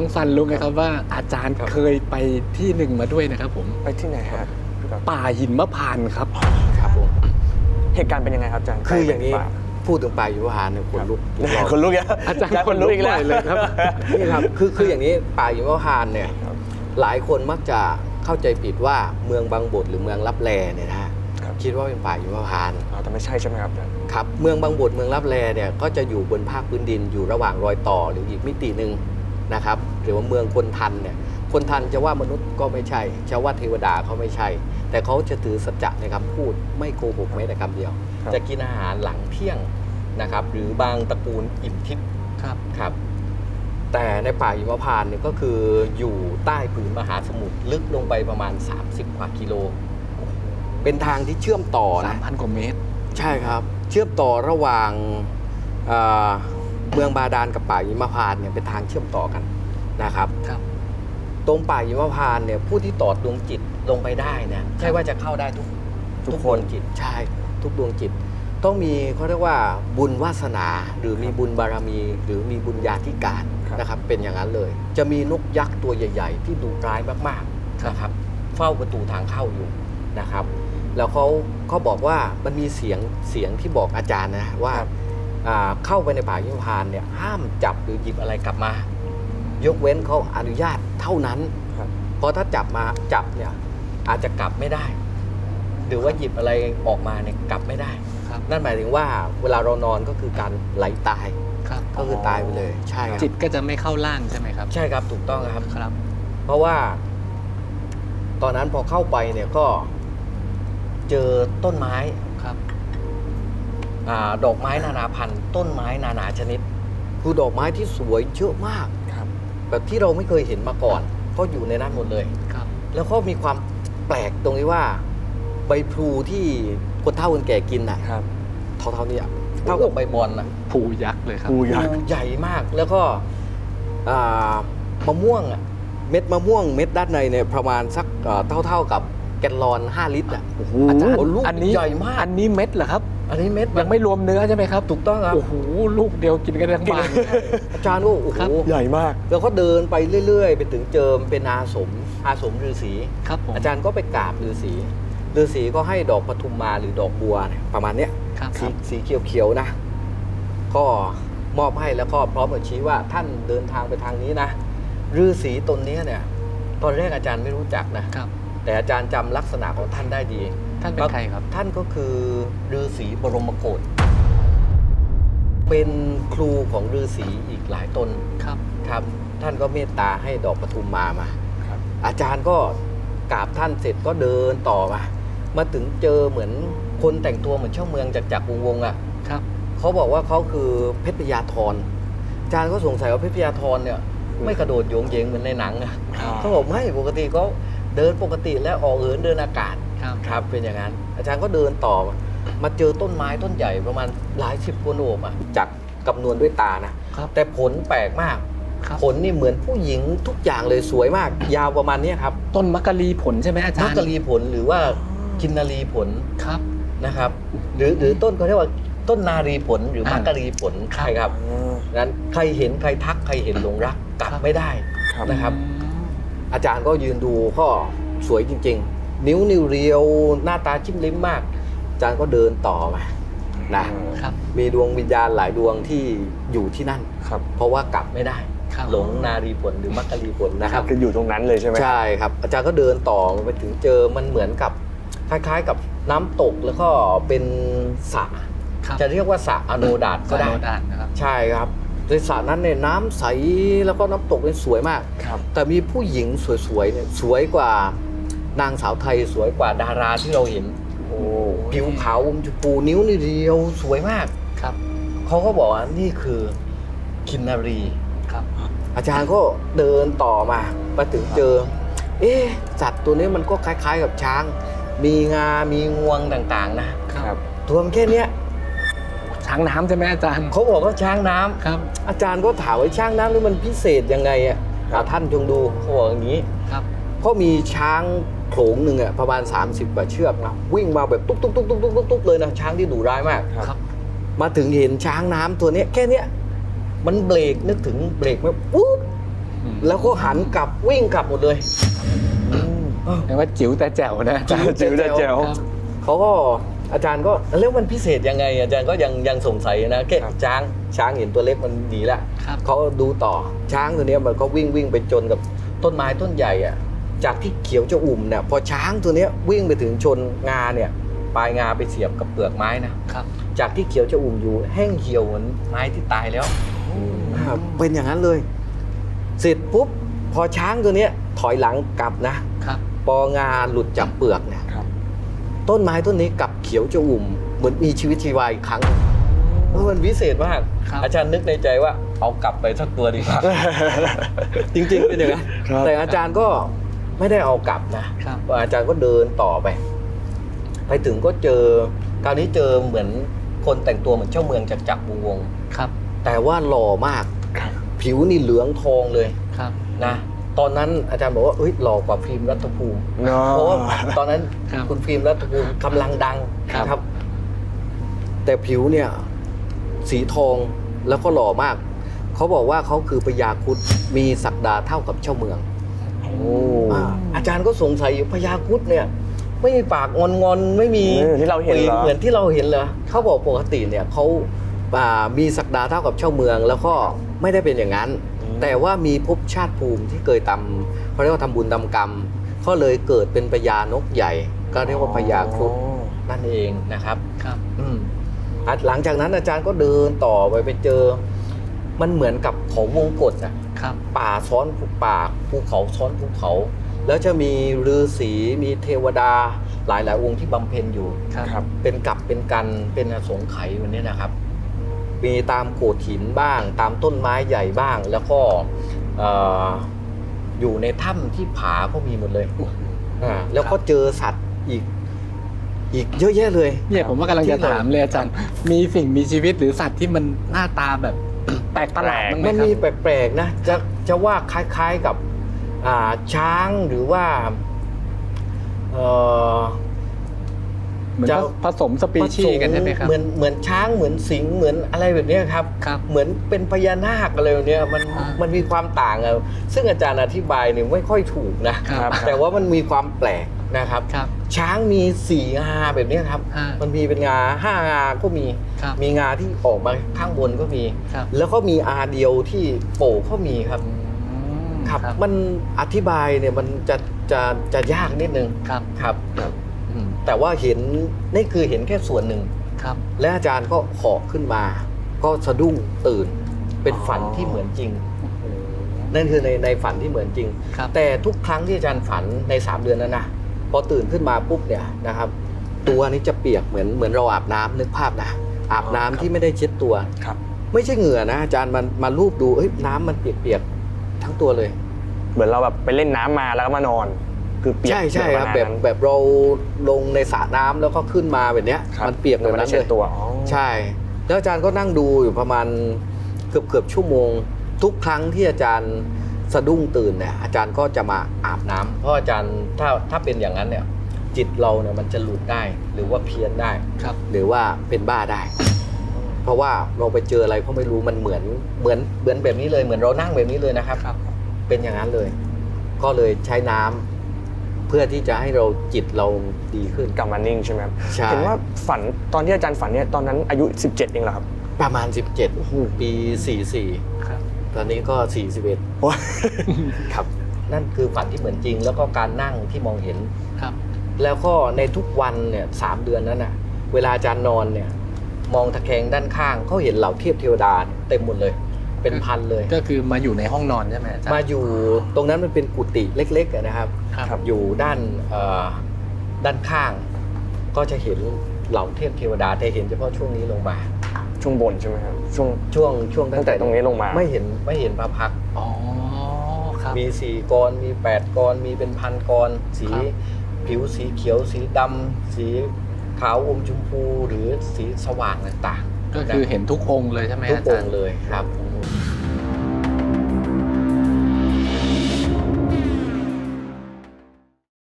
น้องซันรู้ไหมครับว่าอาจารย์ครับเคยไปที่หนึ่งมาด้วยนะครับผมไปที่ไหนฮะพี่ก๊อฟป่าหินมะพร้านต์ครับ ครับผมเหตุการณ์เป็นยังไงครับอาจารย์คืออย่างนี้ไปป่พูดถึงป่ายุวหานเนี่ยคนลุกทุกรอบคนลุกแล้วอาจารย์คนลุกบ่อยเลยครับนี่ครับคือคืออย่างนี้ป่ายุวหานเนี่ยครับหลายคนมักจะเข้าใจผิดว่าเมืองบางบดหรือเมืองลับแลเนี่ยนะฮะครับคิดว่าเป็นป่ายุวหานอ๋อแต่ไม่ใช่ใช่ไหมครับอาจารย์ครับเมืองบางบดเมืองลับแลเนี่ยก็จะอยู่บนภาคพื้นดินอยู่ระหว่างรอยต่อหรืออีกมิติหนึ่งนะครับ หรือว่าเมืองคนทันเนี่ยคนทันจะว่ามนุษย์ก็ไม่ใช่จะว่าเทวดาเขาไม่ใช่ แต่เขาจะถือสัจจะในคำพูดไม่โกหกแม้แต่คำเดียวครับจะกินอาหารหลังเที่ยงนะครับ หรือบางตระกูลอิ่มทิพย์ครับครับแต่ในป่าหิมพานต์เนี่ยก็คืออยู่ใต้ผืนมหาสมุทรลึกลงไปประมาณ 30 กว่ากิโล เป็นทางที่เชื่อมต่อสานะมพันกว่าเมตร ใช่ครับ เชื่อมต่อระหว่างเอ่อเมืองบาดาลกับป่าหิมพานต์เนี่ยเป็นทางเชื่อมต่อกัน นะครับ ครับ ตรงป่าหิมพานต์เนี่ยผู้ที่ต่อดวงจิตลงไปได้เนี่ยใช่ว่าจะเข้าได้ทุกทุกทุกคดวนงจิตใช่ทุกดวงจิต ต้องมีเขาเรียกว่าบุญวาสนาหรือมีบุญบารมี หรือมีบุญญาธิการครับ นะครับ เป็นอย่างนั้นเลย จะมีนกยักษ์ตัวใหญ่ ๆ ที่ดุร้ายมากๆนะครับเฝ้าประตูทางเข้าอยู่นะครับ แล้วเขาเขาบอกว่ามันมีเสียงเสียงที่บอกอาจารย์นะว่าครับอ่าเข้าไปในป่ายิมพานต์เนี่ยห้ามจับหรือหยิบอะไรกลับมา ยกเว้นเขาอนุญาตเท่านั้นครับ เพราะถ้าจับมาจับเนี่ยอาจจะกลับไม่ได้ หรือว่าหยิบอะไรออกมาเนี่ยกลับไม่ได้ ครับ นั่นหมายถึงว่าเวลาเรานอนก็คือการไหลตายครับก็คือตายไปเลยใช่ครับจิตก็จะไม่เข้าล่างใช่ไหมครับ ใช่ครับถูกต้องครับ ครับ เพราะว่า ตอนนั้นพอเข้าไปเนี่ยก็เจอต้นไม้ครับ อาดอกไม้นานาพันธุ์ต้นไม้นานาชนิด คือดอกไม้ที่สวยเยอะมากครับ แบบที่เราไม่เคยเห็นมาก่อน ก็อยู่ในนั้นหมดเลย ครับ แล้วก็มีความแปลกตรงที่ว่า ใบพลูที่คนเฒ่าคนแก่กินน่ะครับเท่าๆนี้อะเท่ากับใบบอลนะภูยักษ์เลยครับภูยักษ์ใหญ่มากแล้วก็อ่ามะม่วงอะเม็ดมะม่วงเม็ดด้านในเนี่ยประมาณสักเอ่อเท่าๆกับ แกลลอน 5 ลิตรอะโอ้โหอาจารย์ลูกอันนี้ใหญ่มาก อันนี้เม็ดเหรอครับ อันนี้เม็ดยังไม่รวมเนื้อใช่ไหมครับถูกต้องครับ โอ้โหลูกเดียวกินกันทั้งบ้าน อาจารย์ก็โอ้โหครับ ใหญ่มาก แล้วก็เดินไปเรื่อย ๆ ไปถึงเจิมเป็นอาสม อาสมฤาษี ครับผมอาจารย์ก็ไปกราบฤาษีฤาษีก็ให้ดอกปทุมมาหรือดอกบัวเนี่ยประมาณเนี้ยครับสีสีเขียวๆนะ ก็มอบให้แล้วก็พร้อมกับชี้ว่าท่านเดินทางไปทางนี้นะฤาษีตนเนี้ยเนี่ย ตอนแรกอาจารย์ไม่รู้จักนะ ครับ แต่อาจารย์จำลักษณะของท่านได้ดี ท่านเป็นใครครับ ท่านก็คือฤาษีบรมโกศเป็นครูของฤาษีอีกหลายตนครับครับ ท่านก็เมตตาให้ดอกปทุมมามาครับอาจารย์ก็กราบท่านเสร็จก็เดินต่อมามาถึงเจอเหมือนคนแต่งตัวเหมือนเช่าเมืองจากจากวงวงๆอะครับเขาบอกว่าเขาคือเพชรพยาธรอาจารย์ก็สงสัยว่าเพชรพยาธรเนี่ย ไม่กระโดดโยงเยงเหมือนในหนังอะครับเขาบอกไม่ปกติเขา เดินปกติแล้วออกเหินเดินอากาศครับ ครับเป็นอย่างนั้น อาจารย์ก็เดินต่อ มามาเจอต้นไม้ต้นใหญ่ประมาณหลายสิบกว่าโหนบอะจากกำนวนด้วยตานะครับ แต่ผลแปลกมาก ครับ ผลนี่เหมือนผู้หญิงทุกอย่างเลยสวยมาก ยาวประมาณเนี้ยครับต้นมักกะลีผลใช่ไหมอาจารมักย์กะลีผลหรือว่ากินนารีผลครับ นะครับ หรือหรือต้นเขาเรียกว่าต้นนารีผลหรืออ่ามั มักกะลีผลครับใช่ครับอืมนั้นใครเห็นใครทักใครเห็นหลงรักกลับครับไม่ได้ครับนะครับ อาจารย์ก็ยืนดูก็สวยจริง ๆ นิ้วนิ้วเรียวหน้าตาจิ้มลิ้มมาก อาจารย์ก็เดินต่อมานะครับมีดวงวิญญาณหลายดวงที่อยู่ที่นั่นครับเพราะว่ากลับไม่ได้ครับหลงนารีผลหรือมักกะลีผลนะครับคืออยู่ตรงนั้นเลยใช่ไหมใช่ครับอาจารย์ก็เดินต่อมาไปถึงเจอมันเหมือนกับคล้ายๆกับน้ำตกแล้วก็เป็นสระครับจะเรียกว่าสระอโนดาตก็ได้โนดานนะครับใช่ครับ ในสระนั้นเนี่ยน้ำใสแล้วก็น้ำตกเนี่ยสวยมาก ครับ แต่มีผู้หญิงสวยๆเนี่ยสวยกว่านางสาวไทยสวยกว่าดาราที่เราเห็น โอ้ผิวขาวอมชมพูนิ้วนี่เดียวสวยมาก ครับ เขาก็บอกว่านี่คือคินนารี ครับ อาจารย์ก็เดินต่อมามาถึงเจอ เอ๊ะสัตว์ตัวนี้มันก็คล้าย ๆ กับช้าง มีงา มีงวงต่างๆนะครับ ตัวมันแค่เนี้ย ช้างน้ำใช่ไหมอาจารย์เขาบอกว่าช้างน้ำครับ อาจารย์ก็ถามว่าช้างน้ำนี่มันพิเศษยังไงอะครับ อะท่านจงดูเขาบอกอย่างนี้ครับเขามีช้างโขลงหนึ่งอะประมาณ 30กว่าเชือกนะวิ่งมาแบบตุ๊กตุ๊กตุ๊กตุ๊กตุ๊กตุ๊กเลยนะช้างที่ดุร้ายมาก ครับ มาถึงเห็นช้างน้ำตัวเนี้ยแค่เนี้ยมันเบรกนึกถึงเบรกไหมปุ๊บอืม แล้วก็หันกลับวิ่งกลับหมดเลยแปลว่าจิ๋วแต่แจ๋วนะอาจารย์จิ๋วแต่แจ๋ว ครับ เขาก็ อาจารย์ก็แล้วมันพิเศษยังไง อาจารย์ก็ยังยังสงสัยนะแค่ครับช้างช้างเห็นตัวเล็กมันหนีละครับ เขาดูต่อช้างตัวเนี้ยมันก็วิ่งวิ่งไปจนกับต้นไม้ต้นใหญ่อะจากที่เขียวจะอุ่มเนี่ยพอช้างตัวเนี้ยวิ่งไปถึงชนงาเนี่ยปลายงาไปเสียบกับเปลือกไม้นะครับ จากที่เขียวจะอุ่มอยู่แห้งเหี่ยวเหมือนไม้ที่ตายแล้วอ่าเป็นอย่างนั้นเลย เสร็จปุ๊บพอช้างตัวเนี้ยถอยหลังกลับนะครับ ปองาหลุดจากเปลือกเนี่ยครับ ต้นไม้ต้นนี้กลับเขียวจะอุ่ม เหมือนมีชีวิตชีวาอีกครั้งเออมันวิเศษมาก ครับอาจารย์นึกในใจว่าเอากลับไปสักตัวดีกว่า จริงๆเป็นอย่างนั้นครับ แต่อาจารย์ก็ไม่ได้เอากลับนะครับ อาจารย์ก็เดินต่อไป ไปถึงก็เจอ คราวนี้เจอเหมือนคนแต่งตัวเหมือนเจ้าเมืองจากจักรวงศ์ครับแต่ว่าหล่อมากครับผิวนี่เหลืองทองเลยครับ นะ ตอนนั้นอาจารย์บอกว่าเอ้ยหล่อกว่าฟิล์มรัฐภูมิเนาะเพราะว่าตอนนั้นครับคุณฟิล์มรัฐภูมิกำลังดังครับ นะครับ แต่ผิวเนี่ย สีทองแล้วก็หล่อมาก เขาบอกว่าเขาคือพญาครุดมีศักดาเท่ากับเจ้าเมืองโอ้อาอาจารย์ก็สงสัยอยู่พญาครุดเนี่ย ไม่มีปากงอนงอนๆไม่มีเออที่เราเห็นเหรอเหมือนที่เราเห็นเหรอเขาบอกปกติเนี่ยเขาอ่ามีศักดาเท่ากับเจ้าเมือง แล้วก็ไม่ได้เป็นอย่างนั้น แต่ว่ามีภพชาติภูมิที่เคยทำเขาเรียกว่าทำบุญทำกรรมก็เลยเกิดเป็นพญานกใหญ่ ก็เรียกว่าพญาครุฑนั่นเองนะครับครับอืมอะหลังจากนั้นอาจารย์ก็เดินต่อไปไปเจอ มันเหมือนกับเขาวงกฏอะครับ ป่าซ้อนภูป่าภูเขาซ้อนภูเขา แล้วจะมีฤาษีมีเทวดาหลายหลายๆองค์ที่บำเพ็ญอยู่ครับครับ เป็นกับเป็นกันเป็นอสงไขยวันนี้นะครับ มีตามโขดหินบ้าง ตามต้นไม้ใหญ่บ้าง แล้วก็เอ่ออยู่ในถ้ำที่ผาก็มีหมดเลยอ่าแล้วก็เจอสัตว์อีกอีกเยอะแยะเลยเนี่ยผมว่ากำลังจะถามเลยอาจารย์มีสิ่งมีชีวิตหรือสัตว์ที่มันหน้าตาแบบแปลกประหลาดบ้างไหมมันครับมีแปลกๆนะจะจะว่าคล้ายๆกับอ่าช้างหรือว่า เอ่อเหมือนจะ ผสมสปีชีส์กันใช่ไหมครับ เหมือนเหมือนช้างเหมือนสิงห์เหมือนอะไรแบบเนี้ยครับ ครับ เหมือนเป็นพญานาคอะไรแบบเนี้ยมันอ่ามัมันมีความต่างอะซึ่งอาจารย์อธิบายเนี่ยไม่ค่อยถูกนะ ครับ แต่ว่ามันมีความแปลกนะครับ ครับ ช้างมีสี่งาแบบเนี้ยครับ อ่ามันมีเป็นงาห้างาก็มี ครับ มีงาที่ออกมาข้างบนก็มี ครับแล้วก็มีอาเดียวที่โป่ก็มีครับอืมครับ มันอธิบายเนี่ยมันจะจะจะยากนิดนึงครับ ครับอืม แต่ว่าเห็นนี่คือเห็นแค่ส่วนหนึ่ง ครับ และอาจารย์ก็เหาะขึ้นมา ก็สะดุ้งตื่น เป็นฝันที่เหมือนจริง นั่นคือในในฝันที่เหมือนจริง ครับ แต่ทุกครั้งที่อาจารย์ฝันใน 3 เดือนนั้นนะพอตื่นขึ้นมาปุ๊บเนี่ยนะครับ ตัวนี้จะเปียกเหมือนเหมือนเราอาบน้ำนึกภาพนะอาบน้ำที่ไม่ได้เช็ดตัว ครับ ไม่ใช่เหงื่อนะอาจารย์มันมารูปดูเอ้ยน้ำมันเปียกๆทั้งตัวเลย เหมือนเราแบบไปเล่นน้ำมาแล้วก็มานอน คือเปียกใช่ใช่ครับปะแบมาณบนั้นแบบเราลงในสระน้ำแล้วก็ขึ้นมาแบบเนี้ย ครับ มันเปียกแบบไม่นั้ได้นเช็เลดยตัวอ๋อใช่ แล้วอาจารย์ก็นั่งดูอยู่ประมาณเกือบเกือบชั่วโมง ทุกครั้งที่อาจารย์สะดุ้งตื่นเนี่ยอาจารย์ก็จะมาอาบน้ำเพราะอาจารย์ถ้าถ้าเป็นอย่างนั้นเนี่ย จิตเราเนี่ยมันจะหลุดได้ หรือว่าเพี้ยนได้ ครับ หรือว่าเป็นบ้าได้ เพราะว่าเราไปเจออะไรก็ไม่รู้มันเหมือนเหมือนเหมือนแบบนี้เลยเหมือนเรานั่งแบบนี้เลยนะครับ ครับ เป็นอย่างนั้นเลย ก็เลยใช้น้ำ เพื่อที่จะให้เราจิตเราดีขึ้น กลับมานิ่งใช่ไหมครับใช่ เห็นว่าฝันตอนที่อาจารย์ฝันเนี่ยตอนนั้นอายุ 17เองเหรอครับ ประมาณ 17 ปี 44 ครับ ตอนนี้ก็ 41 ครับ นั่นคือฝันที่เหมือนจริง แล้วก็การนั่งที่มองเห็น ครับ แล้วก็ในทุกวันเนี่ยสามเดือนนั้นน่ะ เวลาอาจารย์นอนเนี่ย มองตะแคงด้านข้างเขาเห็นเหล่าเทพเทวดาเนี่ยเต็มหมดเลย เป็นพันเลย ก็คือมาอยู่ในห้องนอนใช่ไหมอาจารย์ มาอยู่ตรงนั้นมันเป็นกุฏิเล็กๆอะนะครับ ครับ อยู่ด้านเอ่อด้านข้าง ก็จะเห็นเหล่าเทพเทวดาแต่เห็นเฉพาะช่วงนี้ลงมา ช่วงบนใช่ไหมครับ ช่วงช่วงช่วงตั้งแต่ตรงนี้ลงมา ไม่เห็นไม่เห็นพระพักตร์อ๋อครับมีสี่กรมีแปดกรมีเป็นพันกรสีครับผิวสีเขียวสีดำสีขาวอมชมพูหรือสีสว่างต่างๆ ก็คือเห็นทุกองค์เลยใช่ไหมทุกอาอจารงย์ค์เลยครับ